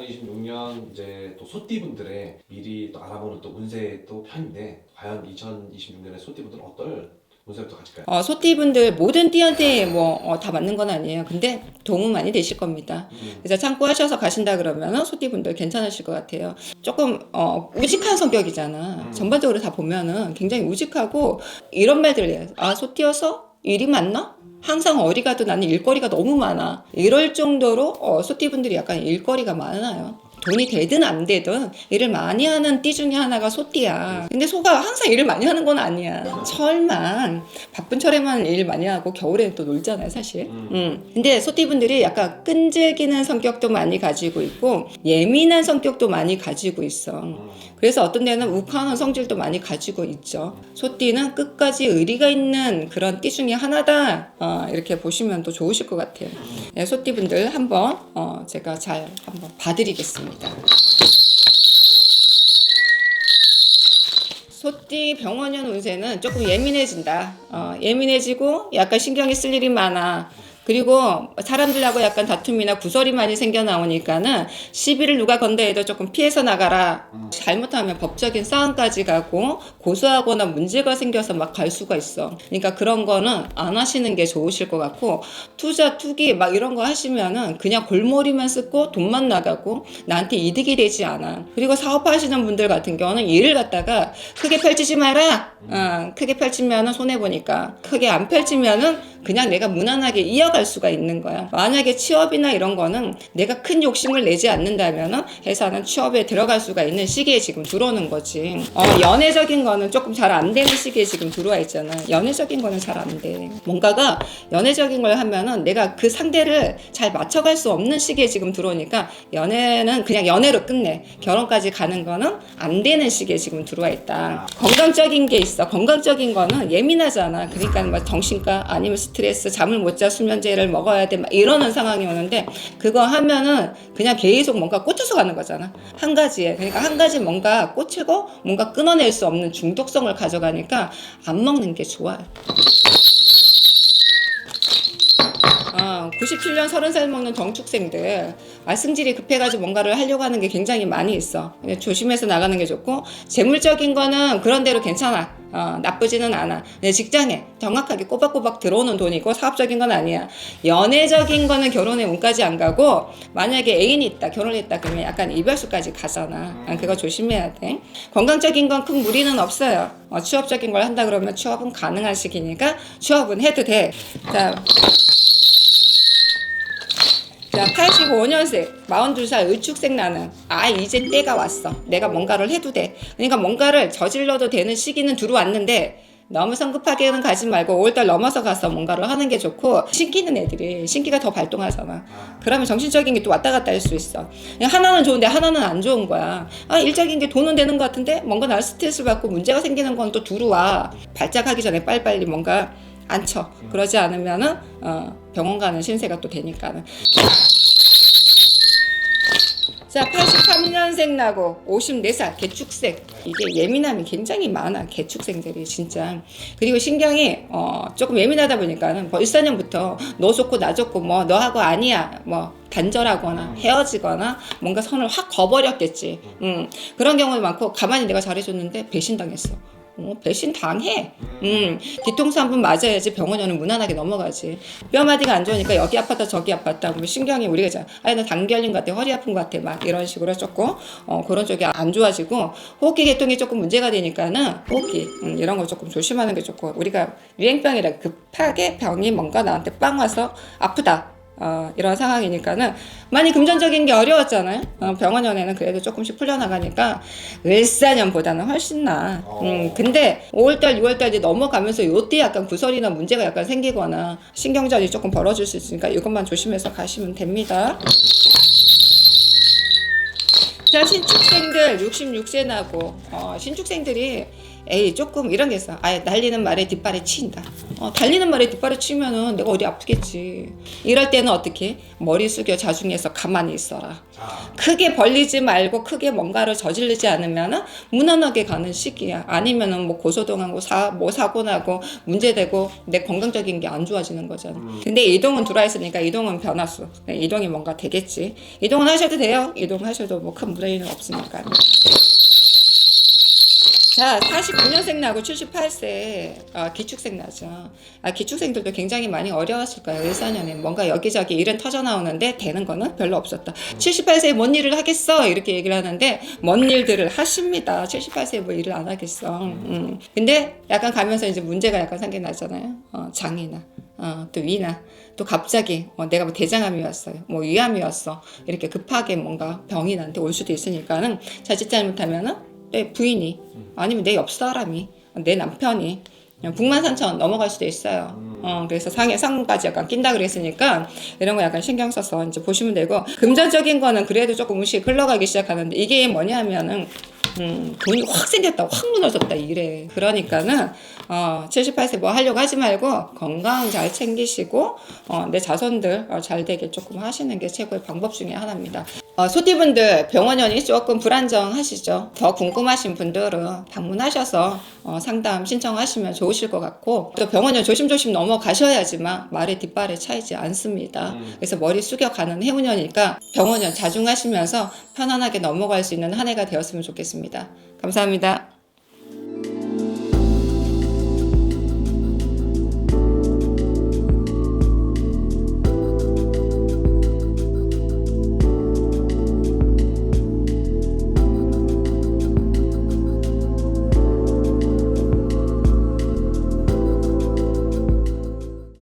2026년 이제 또 소띠분들의 미리 또 알아보는 또 운세 또 편인데 과연 2026년에 소띠분들은 어떨 운세부터 가질까요? 어, 소띠분들 모든 띠한테 뭐 다 맞는 건 아니에요. 근데 도움 많이 되실 겁니다. 음. 그래서 참고하셔서 가신다 그러면 소띠분들 괜찮으실 것 같아요. 조금 어, 우직한 성격이잖아. 음. 전반적으로 다 보면은 굉장히 우직하고 이런 말들을 해요. 아 소띠여서 일이 많나? 항상 어디 가도 나는 일거리가 너무 많아. 이럴 정도로 어, 소띠분들이 약간 일거리가 많아요. 돈이 되든 안 되든 일을 많이 하는 띠 중에 하나가 소띠야. 근데 소가 항상 일을 많이 하는 건 아니야. 철만 바쁜 철에만 일 많이 하고 겨울에는 또 놀잖아요, 사실. 음. 음. 근데 소띠분들이 약간 끈질기는 성격도 많이 가지고 있고 예민한 성격도 많이 가지고 있어. 음. 그래서 어떤 데는 욱하는 성질도 많이 가지고 있죠. 소띠는 끝까지 의리가 있는 그런 띠 중에 하나다. 어, 이렇게 보시면 또 좋으실 것 같아요. 네, 소띠분들 한번 어, 제가 잘 한번 봐드리겠습니다. 소띠 병원연 운세는 조금 예민해진다. 어, 예민해지고 약간 신경이 쓸 일이 많아. 그리고 사람들하고 약간 다툼이나 구설이 많이 생겨 나오니까는 시비를 누가 건다 해도 조금 피해서 나가라. 잘못하면 법적인 싸움까지 가고 고소하거나 문제가 생겨서 막 갈 수가 있어. 그러니까 그런 거는 안 하시는 게 좋으실 것 같고 투자 투기 막 이런 거 하시면은 그냥 골머리만 쓰고 돈만 나가고 나한테 이득이 되지 않아. 그리고 사업하시는 분들 같은 경우는 일을 갖다가 크게 펼치지 마라. 어, 크게 펼치면은 손해 보니까 크게 안 펼치면은 그냥 내가 무난하게 이어갈 수가 있는 거야. 만약에 취업이나 이런 거는 내가 큰 욕심을 내지 않는다면은 회사는 취업에 들어갈 수가 있는 시기에 지금 들어오는 거지. 어, 연애적인 거는 조금 잘 안 되는 시기에 지금 들어와 있잖아. 연애적인 거는 잘 안 돼. 뭔가가 연애적인 걸 하면은 내가 그 상대를 잘 맞춰갈 수 없는 시기에 지금 들어오니까 연애는 그냥 연애로 끝내. 결혼까지 가는 거는 안 되는 시기에 지금 들어와 있다. 건강적인 게 있어. 건강적인 거는 예민하잖아. 그러니까 막 정신과 아니면 스트레스, 잠을 못 자, 수면제를 먹어야 돼. 막 이러는 상황이 오는데 그거 하면은 그냥 계속 뭔가 꽂혀서 가는 거잖아. 한 가지에. 그러니까 한 가지 뭔가 꽂히고 뭔가 끊어낼 수 없는 중독성을 가져가니까 안 먹는 게 좋아요. 어, 97년 30살 먹는 정축생들 아, 승질이 급해가지고 뭔가를 하려고 하는 게 굉장히 많이 있어. 조심해서 나가는 게 좋고 재물적인 거는 그런 대로 괜찮아. 어, 나쁘지는 않아. 내 직장에 정확하게 꼬박꼬박 들어오는 돈이고 사업적인 건 아니야. 연애적인 거는 결혼에 운까지 안 가고 만약에 애인이 있다, 결혼했다 그러면 약간 이별수까지 가잖아. 아, 그거 조심해야 돼. 건강적인 건 큰 무리는 없어요. 어, 취업적인 걸 한다 그러면 취업은 가능한 시기니까 취업은 해도 돼. 자, 자, 85년생, 42살 의축생 나는, 아, 이제 때가 왔어. 내가 뭔가를 해도 돼. 그러니까 뭔가를 저질러도 되는 시기는 들어왔는데, 너무 성급하게는 가지 말고 5월달 넘어서 가서 뭔가를 하는 게 좋고, 신기는 애들이, 신기가 더 발동하잖아. 그러면 정신적인 게 또 왔다 갔다 할 수 있어. 하나는 좋은데 하나는 안 좋은 거야. 아, 일적인 게 돈은 되는 것 같은데, 뭔가 날 스트레스 받고 문제가 생기는 건 또 들어와. 발작하기 전에 빨리빨리 뭔가 안 쳐. 그러지 않으면은, 어, 병원 가는 신세가 또 되니까는. 자, 83년생 나고 54살 개축생. 이게 예민함이 굉장히 많아. 개축생들이 진짜. 그리고 신경이 어, 조금 예민하다 보니까는 벌써 1년부터 너 좋고 나 좋고 뭐 너하고 아니야. 뭐 단절하거나 헤어지거나 뭔가 선을 확 거버렸겠지. 음. 그런 경우도 많고 가만히 내가 잘해 줬는데 배신당했어. 어, 배신 당해. 음, 뒤통수 한 번 맞아야지 병원에는 무난하게 넘어가지. 뼈마디가 안 좋으니까 여기 아팠다 저기 아팠다. 그러면 신경이 우리가 자, 아니 나 당 결린 것 같아, 허리 아픈 것 같아, 막 이런 식으로 조금 어, 그런 쪽이 안 좋아지고 호흡기 계통이 조금 문제가 되니까는 호흡기 음, 이런 거 조금 조심하는 게 좋고 우리가 유행병이라 급하게 병이 뭔가 나한테 빵 와서 아프다. 어, 이런 상황이니까는 많이 금전적인 게 어려웠잖아요. 어, 병원 연애는 그래도 조금씩 풀려나가니까 을사년보다는 훨씬 나. 음, 근데 5월달, 6월달 이제 넘어가면서 요때 약간 구설이나 문제가 약간 생기거나 신경전이 조금 벌어질 수 있으니까 이것만 조심해서 가시면 됩니다. 자, 신축생들 66세 나고 어, 신축생들이 에이 조금 이런 게 있어. 아예 날리는 말에 뒷발에 치인다. 어, 달리는 말에 뒷발에 치면은 내가 어디 아프겠지. 이럴 때는 어떻게 머리 숙여 자중해서 가만히 있어라. 아, 크게 벌리지 말고 크게 뭔가를 저지르지 않으면은 무난하게 가는 시기야. 아니면은 뭐 고소동하고 사, 뭐 사고 나고 문제되고 내 건강적인 게 안 좋아지는 거잖아. 근데 이동은 들어와 있으니까 이동은 변화수. 네, 이동이 뭔가 되겠지. 이동은 하셔도 돼요. 이동하셔도 뭐 큰 무리는 없으니까. 자, 49년생 나고 78세 아, 기축생 나죠. 아, 기축생들도 굉장히 많이 어려웠을 거예요. 14년에 뭔가 여기저기 일은 터져 나오는데 되는 거는 별로 없었다. 78세에 뭔 일을 하겠어? 이렇게 얘기를 하는데 뭔 일들을 하십니다. 78세에 뭐 일을 안 하겠어. 음. 근데 약간 가면서 이제 문제가 약간 생겨나잖아요. 어, 장이나 어, 또 위나 또 갑자기 어, 내가 뭐 대장암이 왔어요. 뭐 위암이 왔어. 이렇게 급하게 뭔가 병이 나한테 올 수도 있으니까는 자칫 잘못하면은 내 부인이 아니면 내 옆 사람이 내 남편이 그냥 북만산천 넘어갈 수도 있어요. 어, 그래서 상해 상까지 약간 낀다 그랬으니까 이런 거 약간 신경 써서 이제 보시면 되고 금전적인 거는 그래도 조금 음식 흘러가기 시작하는데 이게 뭐냐면은 음, 돈이 확 생겼다, 확 무너졌다 이래. 그러니까는 어, 78세 뭐 하려고 하지 말고 건강 잘 챙기시고 어, 내 자손들 어, 잘 되게 조금 하시는 게 최고의 방법 중에 하나입니다. 어, 소띠분들 병원연이 조금 불안정하시죠. 더 궁금하신 분들은 방문하셔서 어, 상담 신청하시면 좋으실 것 같고 또 병원연 조심조심 넘어가셔야지만 말의 뒷발에 차이지 않습니다. 그래서 머리 숙여 가는 해운년이니까 병원연 자중하시면서 편안하게 넘어갈 수 있는 한 해가 되었으면 좋겠습니다. 감사합니다.